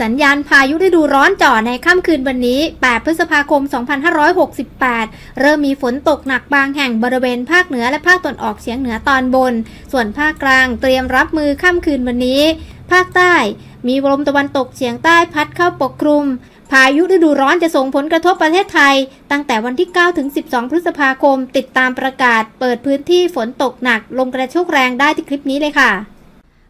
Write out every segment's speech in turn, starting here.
สัญญาณพายุฤดูร้อนจ่อในค่ำคืนวันนี้ 8 พฤษภาคม 2568 เริ่มมีฝนตกหนักบางแห่งบริเวณภาคเหนือและภาคตะวันออกเฉียงเหนือตอนบน ส่วนภาคกลางเตรียมรับมือค่ำคืนวันนี้ ภาคใต้ มีลมตะวันตกเฉียงใต้พัดเข้าปกคลุมพายุฤดูร้อนจะส่งผลกระทบประเทศไทย ตั้งแต่วันที่ 9 ถึง 12 พฤษภาคม ติดตามประกาศ เปิดพื้นที่ฝนตกหนัก ลมกระโชกแรงได้ที่คลิปนี้เลยค่ะ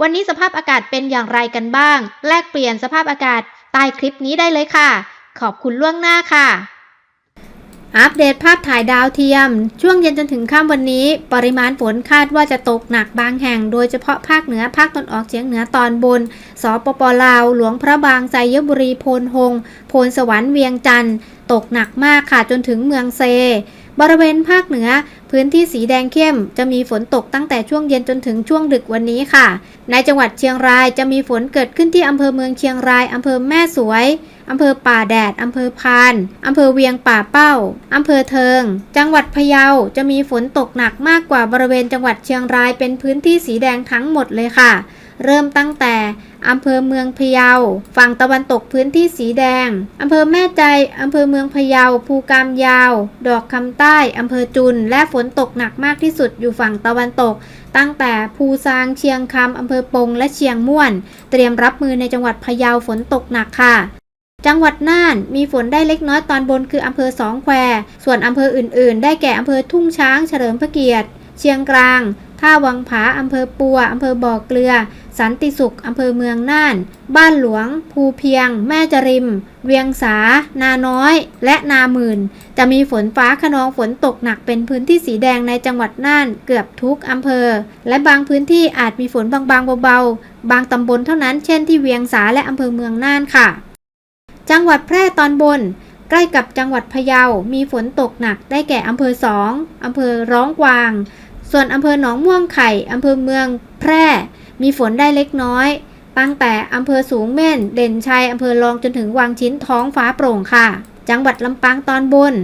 วันนี้สภาพอากาศเป็นอย่างไรกันบ้าง แลกเปลี่ยนสภาพอากาศใต้คลิปนี้ได้เลยค่ะ ขอบคุณล่วงหน้าค่ะ อัปเดตภาพถ่ายดาวเทียม ช่วงเย็นจนถึงค่ำวันนี้ ปริมาณฝนคาดว่าจะตกหนักบางแห่ง โดยเฉพาะภาคเหนือภาคตอนออกเฉียงเหนือตอนบน สปปลาว หลวงพระบางไซยบุรีโพนหงโพนสวรรค์เวียงจันทร์ตกหนักมากค่ะจนถึงเมืองเซ บริเวณภาคเหนือ พื้นที่สีแดงเข้ม จะมีฝนตกตั้งแต่ช่วงเย็นจนถึงช่วงดึกวันนี้ค่ะ ในจังหวัดเชียงรายจะมีฝนเกิดขึ้นที่อำเภอเมืองเชียงรายอำเภอแม่สวยอำเภอป่าแดด อำเภอพาน อำเภอเวียงป่าเป้า อำเภอเทิง จังหวัดพะเยา จะมีฝนตกหนักมากกว่าบริเวณจังหวัดเชียงรายเป็นพื้นที่สีแดงทั้งหมดเลยค่ะ เริ่มตั้งแต่อำเภอเมืองพะเยา ฝั่งตะวันตกพื้นที่สีแดง อำเภอแม่ใจ อำเภอเมืองพะเยา ภูกามยาว ดอกคำใต้ อำเภอจุน และฝนตกหนักมากที่สุดอยู่ฝั่งตะวันตก ตั้งแต่ภูซาง เชียงคำอำเภอปง และเชียงม่วน เตรียมรับมือในจังหวัดพะเยาฝนตกหนักค่ะจังหวัดน่านมีฝนได้เล็กน้อยตอนบนคืออำเภอสองแคว ส่วนอำเภออื่น ๆ ได้แก่อำเภอทุ่งช้างเฉลิมพระเกียรติ เชียงกลาง ท่าวังผาอำเภอปัวอำเภอบ่อเกลือ สันติสุขอำเภอเมืองน่าน บ้านหลวง ภูเพียง แม่จริม เวียงสา นาน้อย และนาหมื่น จะมีฝนฟ้าขนองฝนตกหนักเป็นพื้นที่สีแดงในจังหวัดน่านเกือบทุกอำเภอ และบางพื้นที่อาจมีฝนบางๆเบาๆ บางตำบลเท่านั้นเช่นที่เวียงสาและอำเภอเมืองน่านค่ะ จังหวัดแพร่ตอนบนใกล้กับจังหวัดพะเยา มีฝนตกหนักได้แก่อำเภอสองอำเภอร้องกวาง ส่วนอำเภอหนองม่วงไข่อำเภอเมือง แพร่ มีฝนได้เล็กน้อย ตั้งแต่อำเภอสูงเม่น เด่นชัยอำเภอรองจนถึงวังชิ้นท้องฟ้าโปร่งค่ะ จังหวัดลำปางตอนบน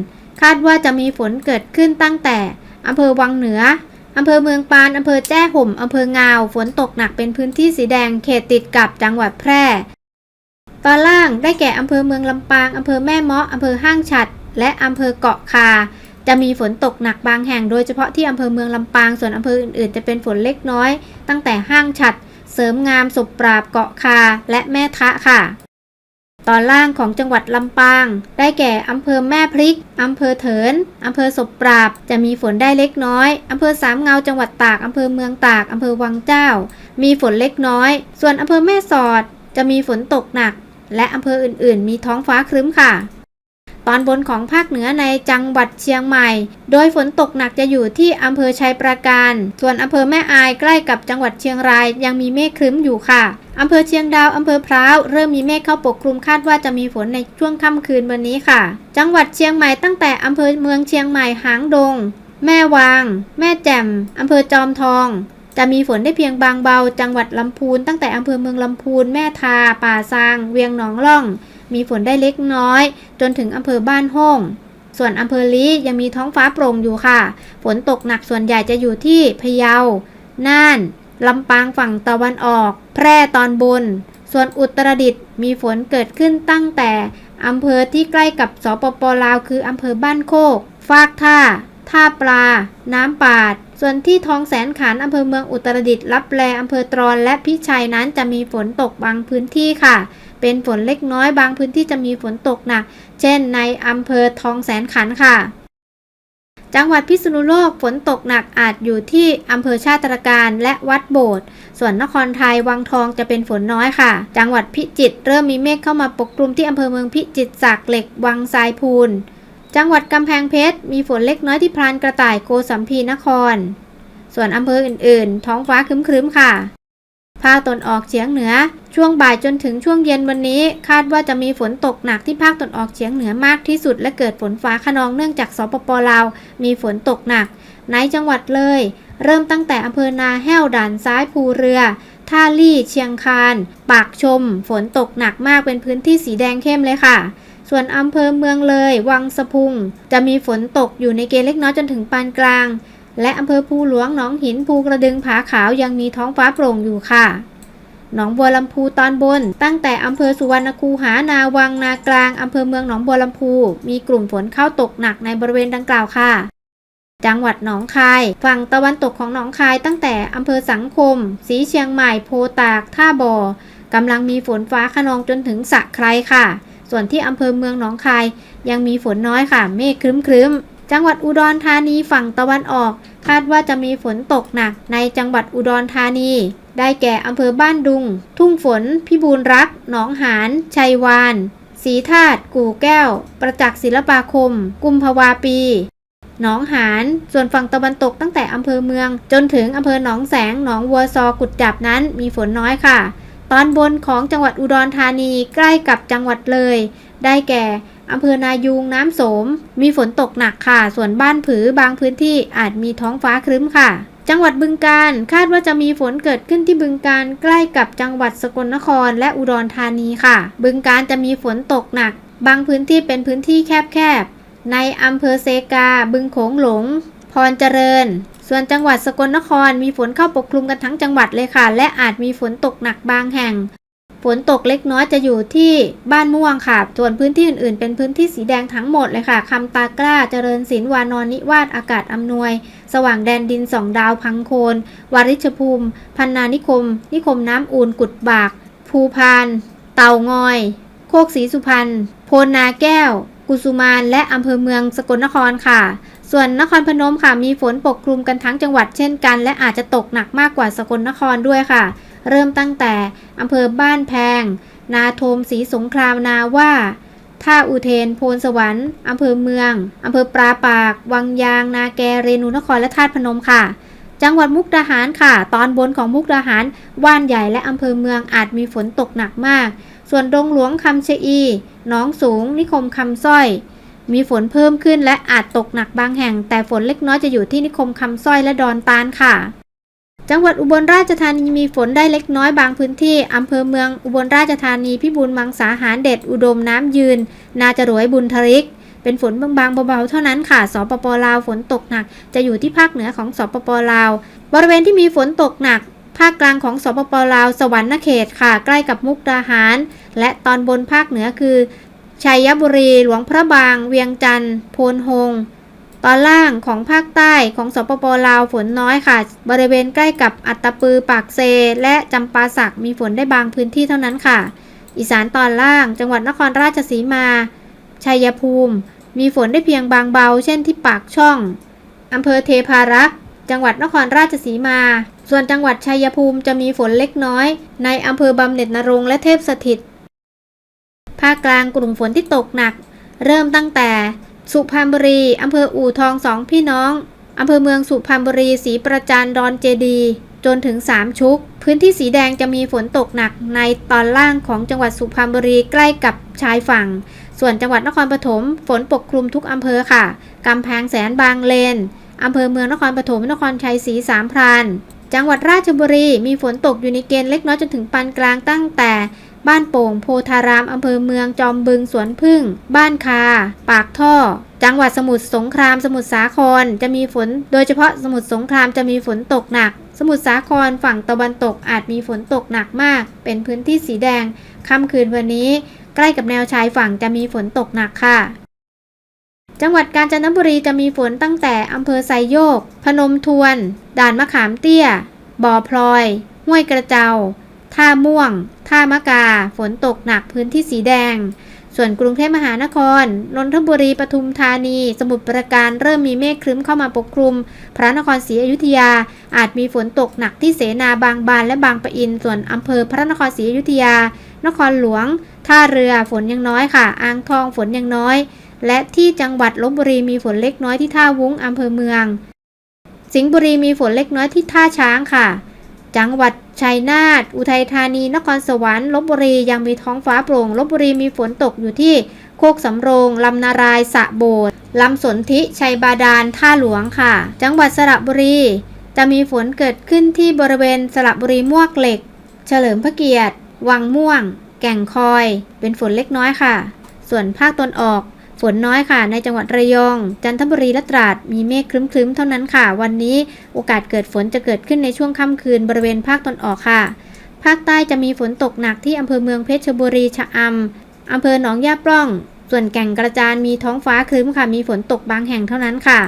คาดว่าจะมีฝนเกิดขึ้นตั้งแต่อำเภอวังเหนืออำเภอเมืองปานอำเภอแจ้ห่มอำเภองาว ฝนตกหนักเป็นพื้นที่สีแดงเขตติดกับจังหวัดแพร่ ตอนล่างได้แก่อำเภอเมืองลำปางอำเภอแม่เมาะอำเภอห้างฉัด และอำเภอเกาะคา จะมีฝนตกหนักบางแห่งโดยเฉพาะที่อำเภอเมืองลำปาง ส่วนอำเภออื่นๆ จะเป็นฝนเล็กน้อย ตั้งแต่ห้างฉัด เสริมงามสุปราบเกาะคา และแม่ทะค่ะ ตอนล่างของจังหวัดลำปาง ได้แก่อำเภอแม่พริกอำเภอเถินอำเภอศพปราบ จะมีฝนได้เล็กน้อยอำเภอสามเงาจังหวัดตากอำเภอเมืองตากอำเภอวังเจ้า มีฝนเล็กน้อย ส่วนอำเภอแม่สอด จะมีฝนตกหนัก และอำเภออื่นๆ มีท้องฟ้าครึ้มค่ะ ตอนบนของภาคเหนือในจังหวัดเชียงใหม่ โดยฝนตกหนักจะอยู่ที่อำเภอชัยปราการ ส่วนอำเภอแม่อายใกล้กับจังหวัดเชียงรายยังมีเมฆครึ้มอยู่ค่ะอำเภอเชียงดาวอำเภอพร้าวเริ่มมีเมฆเข้าปกคลุมคาดว่าจะมีฝนในช่วงค่ำคืนวันนี้ค่ะ จังหวัดเชียงใหม่ตั้งแต่อำเภอเมืองเชียงใหม่หางดง แม่วาง แม่แจ่มอำเภอจอมทองจะมีฝนได้เพียงบางเบา จังหวัดลำพูนตั้งแต่อำเภอเมืองลำพูน แม่ทา ป่าซาง เวียงหนองล่อง มีฝนได้เล็กน้อย จนถึงอำเภอบ้านห้องส่วนอำเภอลี้ยังมีท้องฟ้าโปร่งอยู่ค่ะ ฝนตกหนักส่วนใหญ่จะอยู่ที่พะเยา น่าน ลำปางฝั่งตะวันออก แพร่ตอนบน ส่วนอุตรดิตถ์มีฝนเกิดขึ้นตั้งแต่อำเภอที่ใกล้กับสปปลาว คืออำเภอบ้านโคก ฟากท่า ท่าปลา น้ำปาด ส่วนที่ท้องแสนขันอำเภอเมืองอุตรดิตถ์รับแลอำเภอตรอนและพิชัยนั้นจะมีฝนตกบางพื้นที่ค่ะ เป็นฝนเล็กน้อยบางพื้นที่จะมีฝนตกหนัก เช่นในอำเภอทองแสนขันค่ะ จังหวัดพิษณุโลกฝนตกหนักอาจอยู่ที่อำเภอชาติตรการและวัดโบสถ์ส่วนนครไทยวังทองจะเป็นฝนน้อยค่ะ จังหวัดพิจิตรเริ่มมีเมฆเข้ามาปกคลุมที่อำเภอเมืองพิจิตรสากเหล็กวังทรายพูนจังหวัดกำแพงเพชรมีฝนเล็กน้อยที่พรานกระต่ายโกสัมพีนคร ส่วนอำเภออื่นๆ ท้องฟ้าครึ้มๆค่ะ ภาคตนออกเฉียงเหนือ ช่วงบ่ายจนถึงช่วงเย็นวันนี้ คาดว่าจะมีฝนตกหนักที่ภาคตะวันออกเฉียงเหนือมากที่สุด และเกิดฝนฟ้าขนองเนื่องจากสปปลาว มีฝนตกหนัก ในจังหวัดเลย เริ่มตั้งแต่อำเภอนาแห้วด่านซ้ายภูเรือท่าลี่เชียงคาน ปากชม ฝนตกหนักมากเป็นพื้นที่สีแดงเข้มเลยค่ะ ส่วนอำเภอเมืองเลย วังสะพุง จะมีฝนตกอยู่ในเกณฑ์เล็กน้อยจนถึงปานกลาง และอำเภอภูหลวงหนองหินภูกระดึงผาขาวยังมีท้องฟ้าโปร่งอยู่ค่ะ หนองบัวลำพูตอนบน ตั้งแต่อำเภอสุวรรณคูหานาวังนากลางอำเภอเมืองหนองบัวลำพู มีกลุ่มฝนเข้าตกหนักในบริเวณดังกล่าวค่ะ จังหวัดหนองคาย ฝั่งตะวันตกของหนองคาย ตั้งแต่อำเภอสังคม สีเชียงใหม่ โพตาก ท่าบ่อกำลังมีฝนฟ้าขนองจนถึงสะไครค่ะ ส่วนที่อำเภอเมืองหนองคาย ยังมีฝนน้อยค่ะ เมฆครึ้มๆ จังหวัดอุดรธานีฝั่งตะวันออก คาดว่าจะมีฝนตกหนักในจังหวัดอุดรธานี ได้แก่อำเภอบ้านดุง ทุ่งฝน พิบูลรัก หนองหาน ชัยวานศรีธาตุกู่แก้ว ประจักษ์ศิลปาคม กุมภาวาปี หนองหาน ส่วนฝั่งตะวันตกตั้งแต่อำเภอเมือง จนถึงอำเภอหนองแสง หนองวัวซอกุดจับนั้นมีฝนน้อยค่ะ ตอนบนของจังหวัดอุดรธานีใกล้กับจังหวัดเลย ได้แก่ อำเภอนายูงน้ำโสม มีฝนตกหนักค่ะ ส่วนบ้านผือบางพื้นที่อาจมีท้องฟ้าครึ้มค่ะ จังหวัดบึงการคาดว่าจะมีฝนเกิดขึ้นที่บึงการใกล้กับจังหวัดสกลนครและอุดรธานีค่ะ บึงการจะมีฝนตกหนัก บางพื้นที่เป็นพื้นที่แคบๆ ในอำเภอเซกา บึงโขงหลง พรเจริญ ส่วนจังหวัดสกลนครมีฝนเข้าปกคลุมกันทั้งจังหวัดเลยค่ะ และอาจมีฝนตกหนักบางแห่ง ฝนตกเล็กน้อยจะอยู่ที่บ้านม่วงค่ะ ส่วนพื้นที่อื่นๆ เป็นพื้นที่สีแดงทั้งหมดเลยค่ะคำตากล้าเจริญศิลวานอนนิวาสอากาศอำนวย สว่างแดนดินสองดาวพังโคน วาริชภูมิ พันนานิคม นิคมน้ำอูนกุดบาก ภูพาน เต่างอย โคกศรีสุพรรณ โพนนาแก้ว กุสุมานและอำเภอเมืองสกลนครค่ะส่วนนครพนมค่ะมีฝนปกคลุมกันทั้งจังหวัดเช่นกัน และอาจจะตกหนักมากกว่าสกลนครด้วยค่ะ เริ่มตั้งแต่อำเภอบ้านแพง นาโทมศรีสงครามนาว่าท่าอุเทน โพนสวรรค์อำเภอเมืองอำเภอปราปาก วังยาง นาแกเรนูนคร และธาตุพนมค่ะ จังหวัดมุกดาหารค่ะ ตอนบนของมุกดาหาร ว่านใหญ่และอำเภอเมืองอาจมีฝนตกหนักมาก ส่วนดงหลวงคำเชอีหนองสูง นิคมคำสร้อย มีฝนเพิ่มขึ้นและอาจตกหนักบางแห่ง แต่ฝนเล็กน้อยจะอยู่ที่นิคมคำสร้อยและดอนตาลค่ะ จังหวัดอุบลราชธานีมีฝนได้เล็กน้อยบางพื้นที่ อำเภอเมืองอุบลราชธานีพิบูลมังสาหารเด็ดอุดมน้ำยืน นาจรวยบุญทริก เป็นฝนบางๆเบาๆเท่านั้นค่ะ สปปลาวฝนตกหนัก จะอยู่ที่ภาคเหนือของสปปลาว บริเวณที่มีฝนตกหนัก ภาคกลางของสปปลาวสวรรณเขตค่ะ ใกล้กับมุกดาหาร และตอนบนภาคเหนือคือชัยบุรี หลวงพระบาง เวียงจันทร์โพนหง ตอนล่างของภาคใต้ของสปปลาวฝนน้อยค่ะ บริเวณใกล้กับอัตตปือปากเซ และจำปาสักมีฝนได้บางพื้นที่เท่านั้นค่ะ อีสานตอนล่าง จังหวัดนครราชสีมา ชัยภูมิ มีฝนได้เพียงบางเบา เช่นที่ปากช่องอำเภอเทพารักษ์จังหวัดนครราชสีมา ส่วนจังหวัดชัยภูมิจะมีฝนเล็กน้อย ในอำเภอบำเหน็จนรงและเทพสถิต ภาคกลางกลุ่มฝนที่ตกหนัก เริ่มตั้งแต่ สุพรรณบุรีอำเภออู่ทองสองพี่น้องอำเภอเมืองสุพรรณบุรีศรีประจันดอนเจดีจนถึง 3 ชุก พื้นที่สีแดงจะมีฝนตกหนักในตอนล่างของจังหวัดสุพรรณบุรีใกล้กับชายฝั่ง ส่วนจังหวัดนครปฐมฝนปกคลุมทุกอำเภอค่ะ กำแพงแสนบางเลนอำเภอเมืองนครปฐมนครชัยศรีสามพรานจังหวัดราชบุรีมีฝนตกอยู่ในเกณฑ์เล็กน้อยจนถึงปานกลางตั้งแต่ บ้านโป่งโพธารามอำเภอเมืองจอมบึงสวนพึ่ง บ้านคา ปากท่อ จังหวัดสมุทรสงครามสมุทรสาครจะมีฝน โดยเฉพาะสมุทรสงครามจะมีฝนตกหนัก สมุทรสาครฝั่งตะวันตกอาจมีฝนตกหนักมาก เป็นพื้นที่สีแดงค่ำคืนวันนี้ ใกล้กับแนวชายฝั่งจะมีฝนตกหนักค่ะจังหวัดกาญจนบุรีจะมีฝนตั้งแต่อำเภอไซโยก พนมทวน ด่านมะขามเตี้ย บ่อพลอย ห้วยกระเจ้า ท่าม่วง ท่ามะกา ฝนตกหนักพื้นที่สีแดง ส่วนกรุงเทพมหานคร นนทบุรี ปทุมธานี สมุทรปราการเริ่มมีเมฆครึ้มเข้ามาปกคลุม พระนครศรีอยุธยา อาจมีฝนตกหนักที่เสนาบางบานและบางปะอิน ส่วนอำเภอพระนครศรีอยุธยา นครหลวง ท่าเรือ ฝนยังน้อยค่ะ อ่างทอง ฝนยังน้อย และที่จังหวัดลบบุรีมีฝนเล็กน้อยที่ท่าวุ้งอำเภอเมือง สิงห์บุรีมีฝนเล็กน้อยที่ท่าช้างค่ะ จังหวัด ชัยนาท อุทัยธานี นครสวรรค์ ลบบุรี ยังมีท้องฟ้าโปร่ง ลบบุรีมีฝนตกอยู่ที่โคกสำโรง ลำนาราย สะโบด ลำสนธิ ชัยบาดาล ท่าหลวงค่ะ จังหวัดสระบุรี จะมีฝนเกิดขึ้นที่บริเวณสระบุรีมวกเหล็ก เฉลิมพระเกียรติ วังม่วง แก่งคอย เป็นฝนเล็กน้อยค่ะ ส่วนภาคตนออก ฝนน้อยค่ะ ในจังหวัดระยอง จันทบุรีและตราด มีเมฆครึ้มๆ เท่านั้นค่ะ วันนี้โอกาสเกิดฝนจะเกิดขึ้นในช่วงค่ำคืนบริเวณภาคตนออกค่ะ ภาคใต้จะมีฝนตกหนักที่อำเภอเมืองเพชรบุรีชะอำอำเภอหนองยาปล้อง ส่วนแก่งกระจานมีท้องฟ้าครึ้มค่ะ มีฝนตกบางแห่งเท่านั้นค่ะ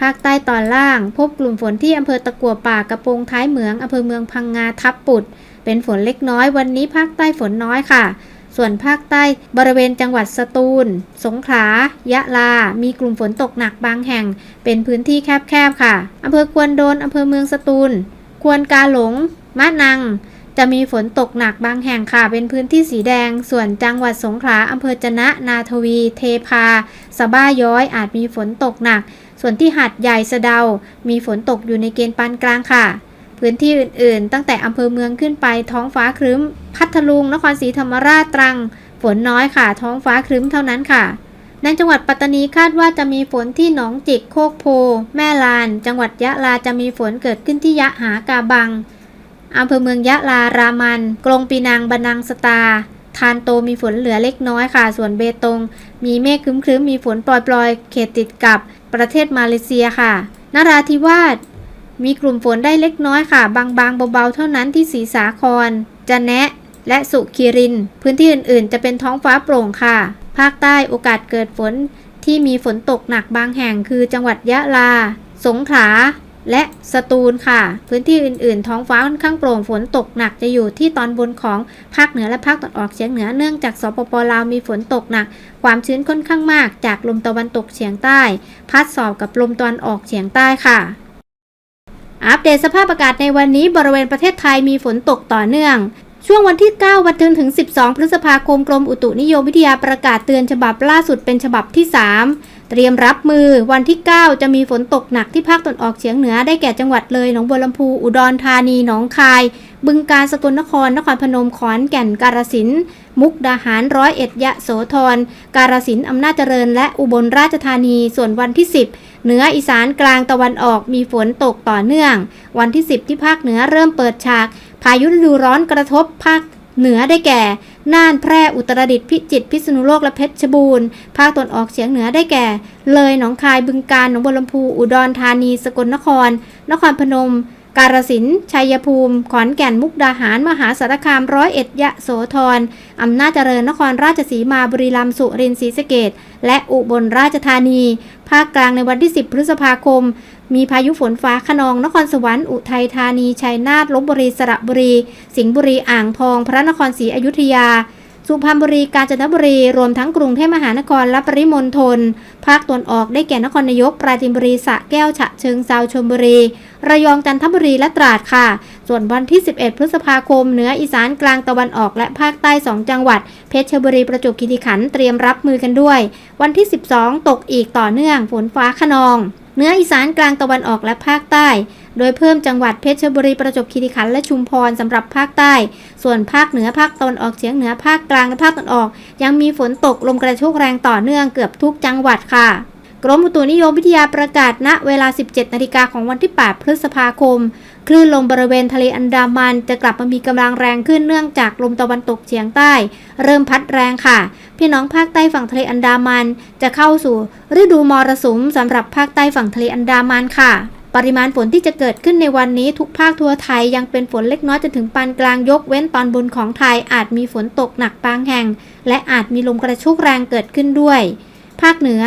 ภาคใต้ตอนล่าง พบกลุ่มฝนที่อำเภอตะกัวป่ากระโปรงท้ายเหมืองอำเภอเมืองพังงาทับปุด เป็นฝนเล็กน้อย วันนี้ภาคใต้ฝนน้อยค่ะ ส่วนภาคใต้บริเวณจังหวัดสตูล สงขลา ยะลา มีกลุ่มฝนตกหนักบางแห่ง เป็นพื้นที่แคบๆค่ะ อำเภอควนโดน อำเภอเมืองสตูล ควนกาหลง มะนัง จะมีฝนตกหนักบางแห่งค่ะ เป็นพื้นที่สีแดง ส่วนจังหวัดสงขลา อำเภอจะนะ นาทวี เทพาสะบ้าย้อย อาจมีฝนตกหนัก ส่วนที่หัดใหญ่สะเดา มีฝนตกอยู่ในเกณฑ์ปานกลางค่ะ พื้นที่อื่นๆ ตั้งแต่อำเภอเมืองขึ้นไปท้องฟ้าครึ้ม พัทลุง นครศรีธรรมราชตรัง ฝนน้อยค่ะ ท้องฟ้าครึ้มเท่านั้นค่ะ ในจังหวัดปัตตานีคาดว่าจะมีฝนที่หนองจิกโคกโพ แม่ลาน จังหวัดยะลาจะมีฝนเกิดขึ้นที่ยะหากาบังอำเภอเมืองยะลารามัน กรงปีนังบันังสตาทานโตมีฝนเหลือเล็กน้อยค่ะ ส่วนเบตง มีเมฆครึ้มๆ มีฝนปล่อยๆ เขตติดกับประเทศมาเลเซียค่ะ นราธิวาส มีกลุ่มฝนได้เล็กน้อยค่ะ บางๆเบาๆเท่านั้นที่ศรีสาคร จะแนะและสุขีริน พื้นที่อื่นๆ จะเป็นท้องฟ้าโปร่งค่ะ ภาคใต้โอกาสเกิดฝนที่มีฝนตกหนักบางแห่งคือจังหวัดยะลา สงขลา และสตูลค่ะ พื้นที่อื่นๆ ท้องฟ้าค่อนข้างโปร่งฝนตกหนักจะอยู่ที่ตอนบนของภาคเหนือและภาคตะวันออกเฉียงเหนือเนื่องจากสปปลาวมีฝนตกหนัก ความชื้นค่อนข้างมากจากลมตะวันตกเฉียงใต้ พัดสอบกับลมตะวันออกเฉียงใต้ค่ะ อัปเดตสภาพอากาศในวันนี้บริเวณประเทศไทยมีฝนตกต่อเนื่อง ช่วงวันที่ 9 วันถึงถึง 12 พฤษภาคมกรมอุตุนิยมวิทยาประกาศเตือนฉบับล่าสุดเป็นฉบับที่ 3 เตรียมรับมือวันที่ 9 จะมีฝนตกหนักที่ภาคตะวันออกเฉียงเหนือได้แก่จังหวัดเลยหนองบัวลำพูอุดรธานีหนองคาย บึงกาฬสกลนคร นครพนม ขอนแก่น กาฬสินธุ์มุกดาหารร้อยเอ็ดยะโสธร กาฬสินธุ์อำนาจเจริญ และอุบลราชธานี ส่วนวันที่ 10 เหนืออีสานกลางตะวันออกมีฝนตกต่อเนื่อง วันที่ 10 ที่ภาคเหนือเริ่มเปิดฉาก พายุฤดูร้อนกระทบภาคเหนือได้แก่ น่านแพร่อุตรดิตถ์พิจิตรพิษณุโลกและเพชรบูรณ์ ภาคตะวันออกเฉียงเหนือได้แก่ เลยหนองคายบึงกาฬหนองบัวลำพูอุดรธานี สกลนคร นครพนม กาฬสินชัยภูมิ ขอนแก่นมุกดาหาร มหาสารคามร้อยเอ็ดยะโสธรอำนาจเจริญนครราชสีมาบุรีรัมย์สุรินทร์ศรีสะเกษและอุบลราชธานี ภาคกลางในวันที่ 10 พฤษภาคม มีพายุฝนฟ้าขนองนครสวรรค์อุทัยธานีชัยนาทลบบุรีสระบุรี สิงห์บุรีอ่างทอง พระนครศรีอยุธยา สุพรรณบุรีกาญจนบุรี รวมทั้งกรุงเทพมหานครและปริมณฑลภาคตะวันออกได้แก่นครนายก ปราจีนบุรีสระแก้วฉะเชิงเซาชลบุรี ระยองจันทบุรีและตราดค่ะ ส่วนวันที่ 11 พฤษภาคม เหนืออีสานกลางตะวันออกและภาคใต้ 2 จังหวัด เพชรบุรีประจวบคีรีขันธ์เตรียมรับมือกันด้วย วันที่ 12 ตกอีกต่อเนื่องฝนฟ้าขนอง เหนืออีสานกลางตะวันออกและภาคใต้ โดยเพิ่มจังหวัดเพชรบุรีประจวบคีรีขันธ์และชุมพรสำหรับภาคใต้ ส่วนภาคเหนือภาคตะวันออกเฉียงเหนือภาคกลางและภาคตะวันออก ยังมีฝนตกลมกระโชกแรงต่อเนื่องเกือบทุกจังหวัดค่ะกรมอุตุนิยมวิทยาประกาศณเวลา 17 นาฬิกาของวันที่ 8 พฤษภาคม คลื่นลมบริเวณทะเลอันดามันจะกลับมามีกำลังแรงขึ้นเนื่องจากลมตะวันตกเฉียงใต้ เริ่มพัดแรงค่ะ พี่น้องภาคใต้ฝั่งทะเลอันดามัน จะเข้าสู่ฤดูมรสุมสำหรับภาคใต้ฝั่งทะเลอันดามันค่ะปริมาณฝนที่จะเกิดขึ้นในวันนี้ทุกภาคทั่วไทยยังเป็นฝนเล็กน้อยจนถึงปานกลางยกเว้นตอนบนของไทยอาจมีฝนตกหนักบางแห่ง และอาจมีลมกระโชกแรงเกิดขึ้นด้วย ภาคเหนือ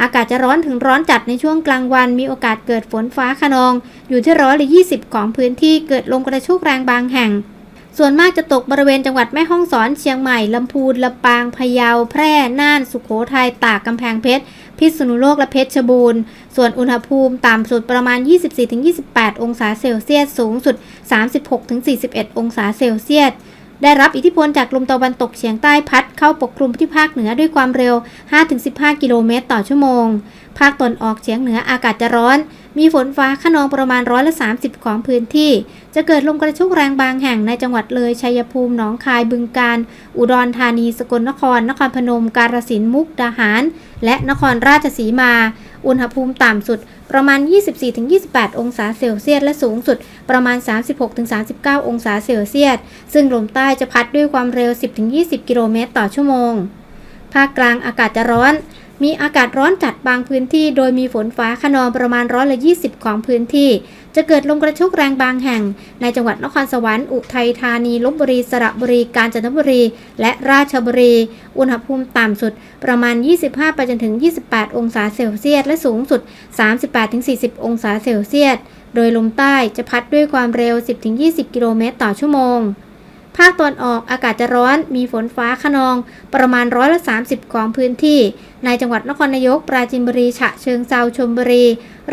อากาศจะร้อนถึงร้อนจัดในช่วงกลางวัน มีโอกาสเกิดฝนฟ้าขนอง อยู่ที่ร้อยละ20 ของพื้นที่เกิดลมกระโชกแรงบางแห่ง ส่วนมากจะตกบริเวณจังหวัดแม่ฮ่องสอนเชียงใหม่ลำพูนลำปางพะเยา แพร่น่าน สุโขทัยตากกำแพงเพชรพิษณุโลกและเพชรบูรณ์ ส่วนอุณหภูมิต่ำสุดประมาณ 24-28 องศาเซลเซียส สูงสุด 36-41 องศาเซลเซียส ได้รับอิทธิพลจากลมตะวันตกเฉียงใต้พัดเข้าปกคลุมที่ภาคเหนือด้วยความเร็ว 5-15 กิโลเมตรต่อชั่วโมง ภาคตนออกเฉียงเหนืออากาศจะร้อน มีฝนฟ้าขนองประมาณร้อยละ 30 ของพื้นที่ จะเกิดลมกระโชกแรงบางแห่งในจังหวัดเลย ชัยภูมิ หนองคาย บึงกาฬ อุดรธานี สกลนคร นครพนม กาฬสินธุ์ มุกดาหาร และนครราชสีมา อุณหภูมิต่ำสุดประมาณ 24-28 องศาเซลเซียส และสูงสุดประมาณ 36-39 องศาเซลเซียส ซึ่งลมใต้จะพัดด้วยความเร็ว 10-20 กิโลเมตรต่อชั่วโมง ภาคกลางอากาศจะร้อน มีอากาศร้อนจัดบางพื้นที่ โดยมีฝนฟ้าขนองประมาณร้อยละ20 ของพื้นที่ จะเกิดลมกระโชกแรงบางแห่ง ในจังหวัดนครสวรรค์อุทัยธานีลบบุรีสระบุรีกาญจนบุรี และราชบุรี อุณหภูมิต่ำสุดประมาณ 25 ไปจนถึง 28 องศาเซลเซียส และสูงสุด 38-40 องศาเซลเซียส โดยลมใต้จะพัดด้วยความเร็ว 10-20 กิโลเมตรต่อชั่วโมง ภาคตอนออกอากาศจะร้อนมีฝนฟ้าขนอง ประมาณร้อยละ30 ของพื้นที่ ในจังหวัดนครนายก ปราจีนบุรี ฉะเชิงเซาชลบุรี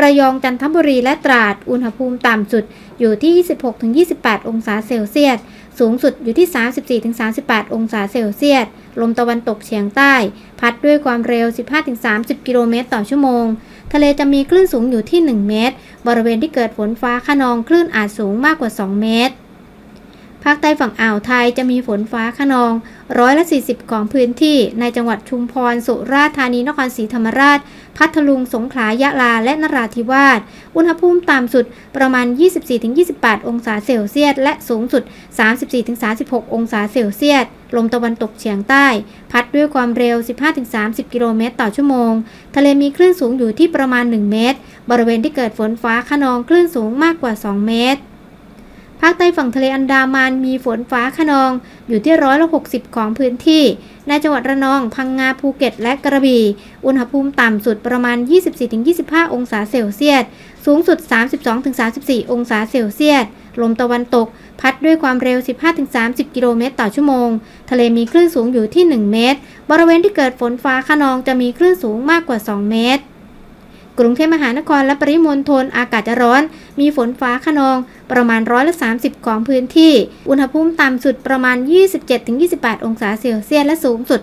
ระยองจันทบุรีและตราด อุณหภูมิต่ำสุดอยู่ที่ 26-28 องศาเซลเซียส สูงสุดอยู่ที่ 34-38 องศาเซลเซียส ลมตะวันตกเฉียงใต้ พัดด้วยความเร็ว 15-30 กิโลเมตรต่อชั่วโมง ทะเลจะมีคลื่นสูงอยู่ที่ 1 เมตร บริเวณที่เกิดฝนฟ้าขนองคลื่นอาจสูงมากกว่า 2 เมตร ภาคใต้ฝั่งอ่าวไทยจะมีฝนฟ้าขนองร้อยละ 40 ของพื้นที่ ในจังหวัดชุมพร สุราษฎร์ธานี นครศรีธรรมราช พัทลุง สงขลา ยะลา และนราธิวาส อุณหภูมิต่ำสุดประมาณ 24-28 องศาเซลเซียส และสูงสุด 34-36 องศาเซลเซียส ลมตะวันตกเฉียงใต้ พัดด้วยความเร็ว 15-30 กิโลเมตรต่อชั่วโมง ทะเลมีคลื่นสูงอยู่ที่ประมาณ 1 เมตร บริเวณที่เกิดฝนฟ้าขนองคลื่นสูงมากกว่า 2 เมตราคใต้ฝั่งทะเลอันดามันมีฝนฟ้าขนอง อยู่ที่ร้อยละ60ของพื้นที่ ในจังหวัดระนอง พังงาภูเก็ต และกระบี่ อุณหภูมิต่ำสุดประมาณ 24-25 องศาเซลเซียส สูงสุด 32-34 องศาเซลเซียส ลมตะวันตก พัดด้วยความเร็ว 15-30 กิโลเมตรต่อชั่วโมง ทะเลมีคลื่นสูงอยู่ที่ 1 เมตร บริเวณที่เกิดฝนฟ้าขนองจะมีคลื่นสูงมากกว่า 2 เมตรกรุงเทพมหานครและปริมณฑลอากาศจะร้อน มีฝนฟ้าขนอง ประมาณร้อยละ30 ของพื้นที่ อุณหภูมิต่ำสุดประมาณ 27-28 องศาเซลเซียส และสูงสุด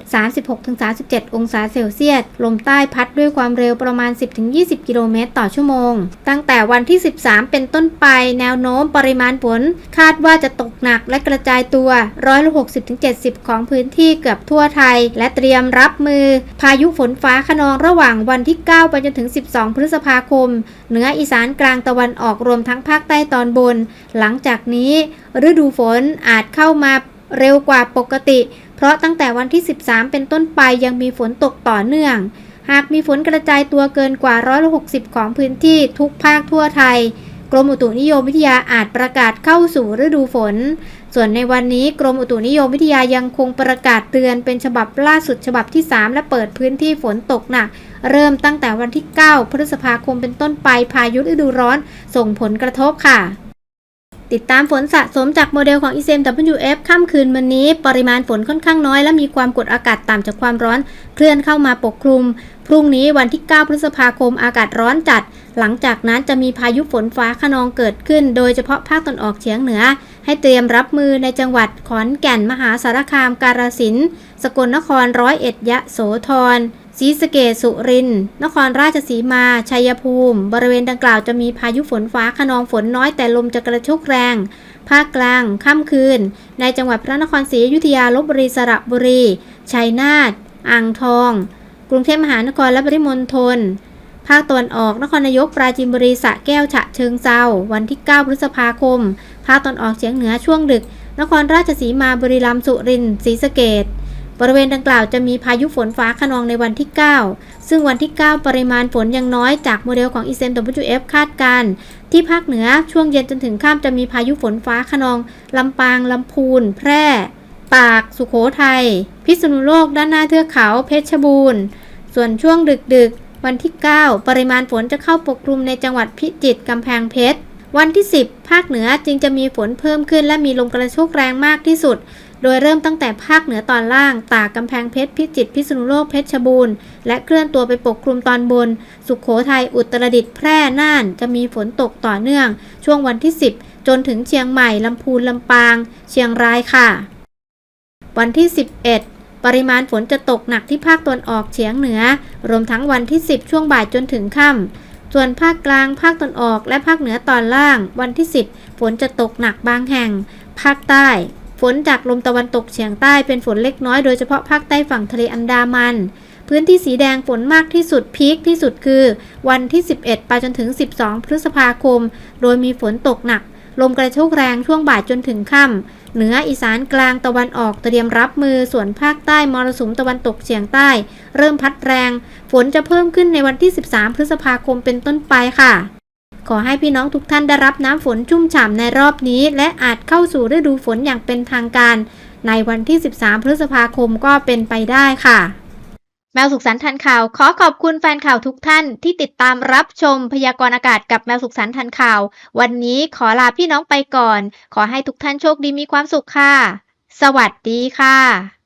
36-37 องศาเซลเซียส ลมใต้พัดด้วยความเร็วประมาณ 10-20 กิโลเมตรต่อชั่วโมง ตั้งแต่วันที่ 13 เป็นต้นไป แนวโน้มปริมาณฝนคาดว่าจะตกหนักและกระจายตัวร้อยละ60-70 ของพื้นที่เกือบทั่วไทย และเตรียมรับมือ พายุฝนฟ้าขนองระหว่างวันที่ 9 ไปจนถึง 12 พฤษภาคม เหนืออีสานกลางตะวันออกรวมทั้งภาคใต้ตอนบนหลังจากนี้ฤดูฝนอาจเข้ามาเร็วกว่าปกติ เพราะตั้งแต่วันที่ 13 เป็นต้นไปยังมีฝนตกต่อเนื่อง หากมีฝนกระจายตัวเกินกว่าร้อยละ60 ของพื้นที่ทุกภาคทั่วไทย กรมอุตุนิยมวิทยาอาจประกาศเข้าสู่ฤดูฝน ส่วนในวันนี้กรมอุตุนิยมวิทยายังคงประกาศเตือนเป็นฉบับล่าสุดฉบับที่ 3 และเปิดพื้นที่ฝนตกหนักเริ่มตั้งแต่วันที่ 9 พฤษภาคมเป็นต้นไปพายุฤดูร้อน ส่งผลกระทบค่ะ ติดตามฝนสะสมจากโมเดลของ ECMWF ค่ำคืนวันนี้ ปริมาณฝนค่อนข้างน้อย และมีความกดอากาศต่ำจากความร้อน เคลื่อนเข้ามาปกคลุม พรุ่งนี้วันที่ 9 พฤษภาคมอากาศร้อนจัด หลังจากนั้นจะมีพายุฝนฟ้าขนองเกิดขึ้น โดยเฉพาะภาคตะวันออกเฉียงเหนือ ให้เตรียมรับมือในจังหวัดขอนแก่นมหาสารคาม กาฬสินธุ์สกลนครร้อยเอ็ดยะโสธร ศรีสะเกษสุรินทร์นครราชสีมา ชัยภูมิ บริเวณดังกล่าวจะมีพายุฝนฟ้าขนองฝนน้อยแต่ลมจะกระโชกแรง ภาคกลาง ค่ำคืน ในจังหวัดพระนครศรีอยุธยาลบบุรีสระบุรี ชัยนาท อ่างทอง กรุงเทพมหานครและปริมณฑล ภาคตะวันออก นครนายก ปราจีนบุรี สระแก้ว ฉะเชิงเซา วันที่ 9 พฤษภาคม ภาคตะวันออกเฉียงเหนือช่วงดึก นครราชสีมา บุรีรัมย์ สุรินทร์ ศรีสะเกษ บริเวณดังกล่าวจะมีพายุฝนฟ้าขนองในวันที่ 9 ซึ่งวันที่ 9 ปริมาณฝนยังน้อยจากโมเดลของ e c m WF คาดการณ์ที่ภาคเหนือช่วงเย็นจนถึงค่ำจะมีพายุฝนฟ้าขนอง ลำปาง ลำพูน แพร่ตาก สุโขทัย พิษณุโลก ด้านหน้าเทือกเขา เพชรบูรณ์ ส่วนช่วงดึกๆวันที่ 9 ปริมาณฝนจะเข้าปกคลุมในจังหวัดพิจิตร กำแพงเพชร วันที่ 10 ภาคเหนือจึงจะมีฝนเพิ่มขึ้นและมีลมกระโชกแรงมากที่สุด โดยเริ่มตั้งแต่ภาคเหนือตอนล่าง ตากกำแพงเพชรพิจิตรพิษณุโลกเพชรบูรณ์และเคลื่อนตัวไปปกคลุมตอนบน สุขโขทัยอุตรดิตถ์แพร่น่าน จะมีฝนตกต่อเนื่อง ช่วงวันที่ 10 จนถึงเชียงใหม่ลำพูนลำปาง เชียงรายค่ะ วันที่ 11ปริมาณฝนจะตกหนักที่ภาคตะวันออกเฉียงเหนือ รวมทั้งวันที่ 10 ช่วงบ่ายจนถึงค่ำส่วนภาคกลาง ภาคตะวันออก และภาคเหนือตอนล่าง วันที่ 10 ฝนจะตกหนักบางแห่ง ภาคใต้ ฝนจากลมตะวันตกเฉียงใต้เป็นฝนเล็กน้อยโดยเฉพาะภาคใต้ฝั่งทะเลอันดามัน พื้นที่สีแดงฝนมากที่สุดพีคที่สุดคือ วันที่ 11 ไปจนถึง 12 พฤษภาคม โดยมีฝนตกหนัก ลมกระโชกแรงช่วงบ่ายจนถึงค่ำเหนืออีสานกลางตะวันออกเตรียมรับมือส่วนภาคใต้มรสุมตะวันตกเฉียงใต้ เริ่มพัดแรง ฝนจะเพิ่มขึ้นในวันที่ 13 พฤษภาคมเป็นต้นไปค่ะ ขอให้พี่น้องทุกท่านได้รับน้ำฝนชุ่มฉ่ำในรอบนี้ และอาจเข้าสู่ฤดูฝนอย่างเป็นทางการ ในวันที่ 13 พฤษภาคมก็เป็นไปได้ค่ะ แมวสุขสันต์ทันข่าว ขอขอบคุณแฟนข่าวทุกท่านที่ติดตามรับชมพยากรณ์อากาศกับแมวสุขสันต์ทันข่าว วันนี้ขอลาพี่น้องไปก่อน ขอให้ทุกท่านโชคดีมีความสุขค่ะ สวัสดีค่ะ